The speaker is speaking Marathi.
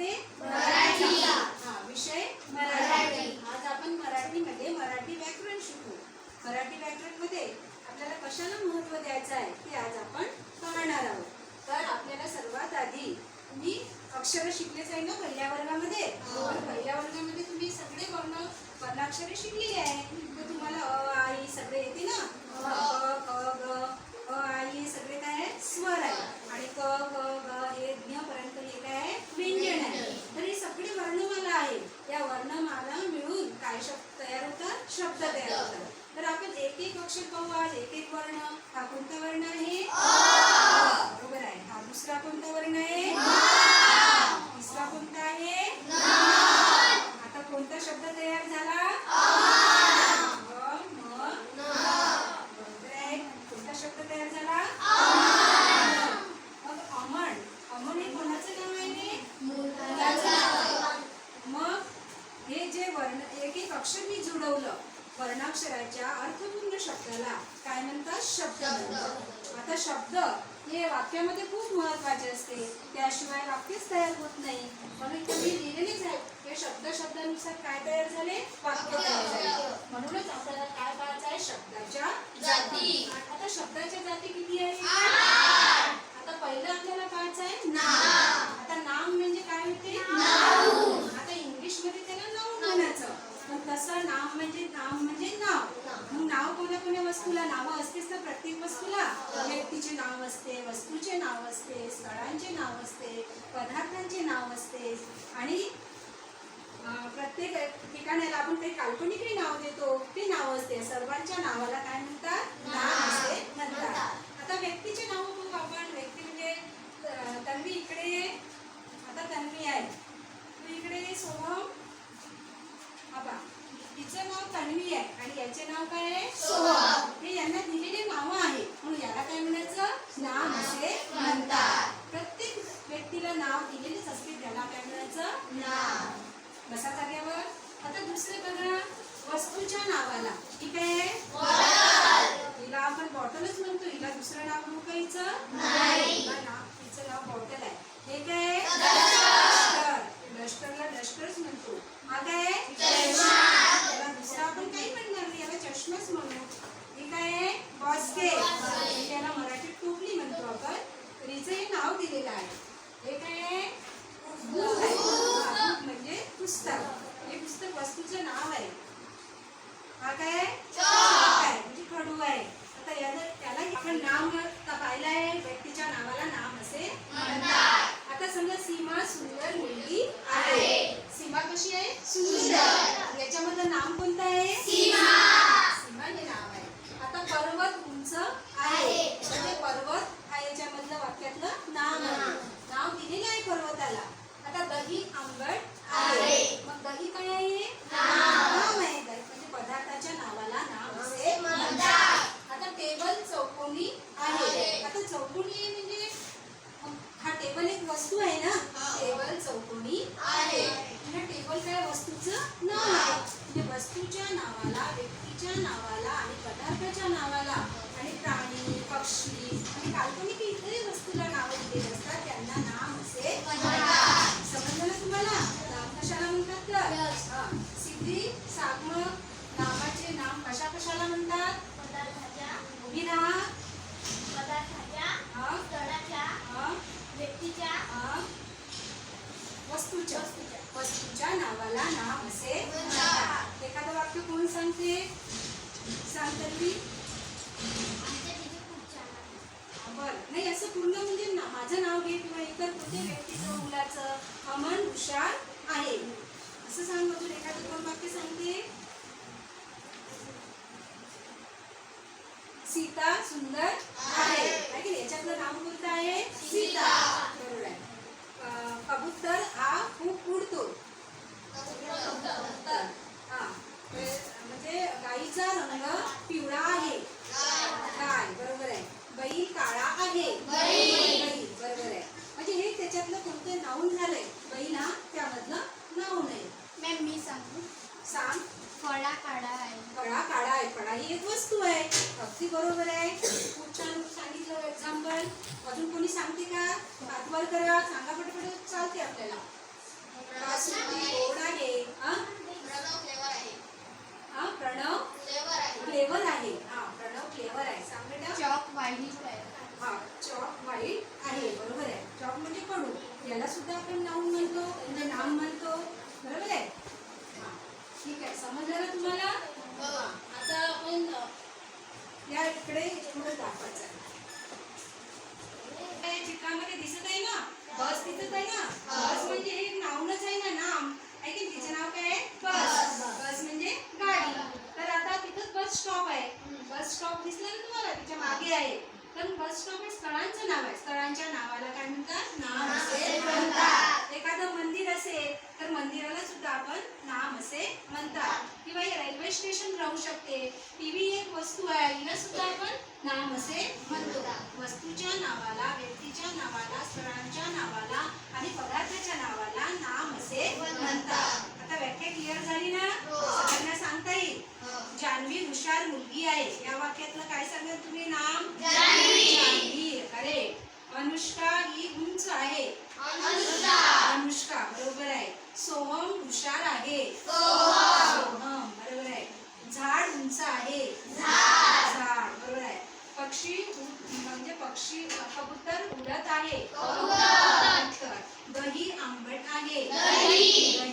असते मराठी. हा विषय मराठी. आज आपण मराठीमध्ये मराठी व्याकरण शिकू. मराठी व्याकरणमध्ये आपल्याला कशाला महत्त्व द्यायचं आहे ते आज आपण पाहणार आहोत. तर आपल्याला सर्वात आधी तुम्ही अक्षर शिकलेच आहे ना पहिल्या वर्गामध्ये? पहिल्या वर्गामध्ये तुम्ही सगळे वर्ण वर्णाक्षरे शिकलेली आहे तुम्हाला अ आई सगळे येते ना? अ क ग अ आई सगळे एक अक्षर मी जुळवलं वर्णाक्षराच्या अर्थपूर्ण शब्दाला काय म्हणतात? शब्द म्हणतात. आता शब्द हे वाक्यामध्ये खूप महत्त्वाचे असते. त्याशिवाय वाक्यच तयार होत नाही. म्हणून तुम्ही लिहिलेलेच आहे. हे शब्द शब्दानुसार काय तयार झाले? वाक्य तयार झाले. म्हणूनच आपल्याला काय पाहायचं आहे? शब्दाच्या जाती. आता शब्दाच्या जाती किती आहे आता पहिलं आपल्याला पाहायचं आहे? नाम आता नाम म्हणजे काय होते आता इंग्लिशमध्ये त्याला नाव म्हणायचं पण तसं नाम म्हणजे नाम म्हणजे नाव मग नाव कोण्या कोण्या वस्तूला नावं असतेच ना प्रत्येक वस्तूला व्यक्तीचे नाव असते वस्तूचे नाव असते स्थळांचे नाव असते पदार्थांचे नाव असते आणि प्रत्येक ठिकाणाला आपण काही काल्पनिकही नाव देतो ते नाव असते. सर्वांच्या नावाला काय म्हणतात? नाव असते म्हणतात आता व्यक्तीचे नाव बघू आपण व्यक्ती म्हणजे अं, तन्वी इकडे ये. आता तन्वी आहे तू इकडे ये, सोहम बाबा तिचं नाव तन्वी आहे आणि याचे नाव काय आहे सोहम हे यांना दिलेले नाव आहे म्हणून याला काय म्हणायचं नाम असे म्हणतात प्रत्येक व्यक्तीला नाव दिलेलेच असते त्याला काय म्हणायचं नाव बसा जागेवर आता दुसरे बघा वस्तूच्या नावाला. ठीक आहे? हिला आपण बॉटलच म्हणतो. हिला दुसरं नाव म्हणू का हिचं? नाव हिचं नाव बॉटल आहे. हे काय डस्टरला डस्टरच म्हणतो. हा काय दुसरा आपण काही म्हणणार नाही याला चष्माच म्हणू. हे काय आहे बास्केट त्याला मराठीत टोपली म्हणतो आपण. तर हिचं हे नाव दिलेलं आहे. हे काय म्हणजे पुस्तक. हे पुस्तक वस्तूचं नाव आहे. हा काय? आहे? म्हणजे खडू आहे. आता याला त्याला आपण का पाहिलं आहे व्यक्तीच्या नावाला नाम असे म्हणतात आता समजा सीमा सुंदर मुलगी आहे सीमा कशी आहे सुंदर याच्यामधलं नाम कोणतं आहे सीमा हे नाव आहे आता पर्वत उंच आहे म्हणजे पर्वत हा याच्यामधलं वाक्यातलं नाव आहे नाव दिलेलं आहे पर्वताला आता दही आंबट आहे मग दही काय आहे नाव आहे दही म्हणजे पदार्थाच्या नावाला नाव असे म्हणतात आता टेबल चौकोनी आहे. आता चौकोनी आहे म्हणजे हा टेबल एक वस्तू आहे ना? टेबल चौकोनी आहे. म्हणजे टेबल काय वस्तूचं नाव आहे? म्हणजे वस्तूच्या नावाला व्यक्तीच्या नावाला आणि पदार्थाच्या नावाला. आणि प्राणी पक्षी आणि काल्पनिक इतरही वस्तूला नावं दिलेली असतात. त्यांना नाम असे समजलं ना तुम्हाला? नाम कशाला म्हणतात तर. हा. सिद्धी सागमक नामाचे नाम कशा कशाला म्हणतात? राहा हा, हा, हा. वस्तूच्या. वस्तूच्या. नावाला नाम असे एखादं वाक्य कोण सांगते? सांगते बर. नाही असं पूर्ण म्हणजे ना- माझं नाव घे किंवा इतर कुठे व्यक्तीचं मुलाचं अमन हुशार आहे. असं सांग अजून एखादं दोन वाक्य सांगते? सीता सुंदर आहे. याच्यातलं नाव कोणतं आहे? सीता. अगदी बरोबर आहे. खूप छान सांगितलं एक्झाम्पल अजून कोणी सांगते का? पाठवाल करा सांगा पटपट चालते आपल्याला. हा? प्रणव? फ्लेवर आहे. हा प्रणव फ्लेवर आहे. चॉक व्हाईट आहे. हा चॉक व्हाईट आहे. बरोबर आहे. चॉक म्हणजे कडू. याला सुद्धा आपण नाऊन म्हणतो नाम म्हणतो. बरोबर आहे? ठीक आहे. समजलं तुम्हाला? हो. आता आपण इकडे थोडं दाखवायचं. या चित्रामध्ये दिसत आहे ना? बस दिसत आहे ना? बस म्हणजे हे एक नावच आहे ना नाम. आहे की? तिचं नाव काय आहे? बस. बस. म्हणजे गाडी. तर आता तिथं बस स्टॉप आहे. बस स्टॉप दिसलं ना तुम्हाला? तिच्यामागे आहे. तर बस स्टॉप हे स्थळांचं नाव आहे. स्थळांच्या नावाला काय म्हणतात? नाम असे म्हणतात. एखादं मंदिर असेल तर मंदिराला सुद्धा आपण नाम असे म्हणतात. किंवा हे रेल्वे स्टेशन राहू शकते. टीव्ही एक वस्तू आहे. हिला सुद्धा आपण नाम असे म्हणतो. वस्तूच्या नावाला व्यक्तीच्या नावाला स्थळांच्या नावाला आणि पदार्थाच्या नावाला नाम असे म्हणतात. आता व्याख्या क्लिअर झाली ना? सगळ्यांना सांगता येईल. जान्हवी हुशार मुलगी आहे. या वाक्यातलं काय सांगाल तुम्ही? नाम जान्हवी अरे अनुष्का ही उंच आहे अनुष्का बरोबर आहे सोहम हुशार आहे सोहम बरोबर आहे झाड उंच आहे झाड बरोबर आहे पक्षी उड- म्हणजे पक्षी उडत आहे. दही आंबट आहे. दही.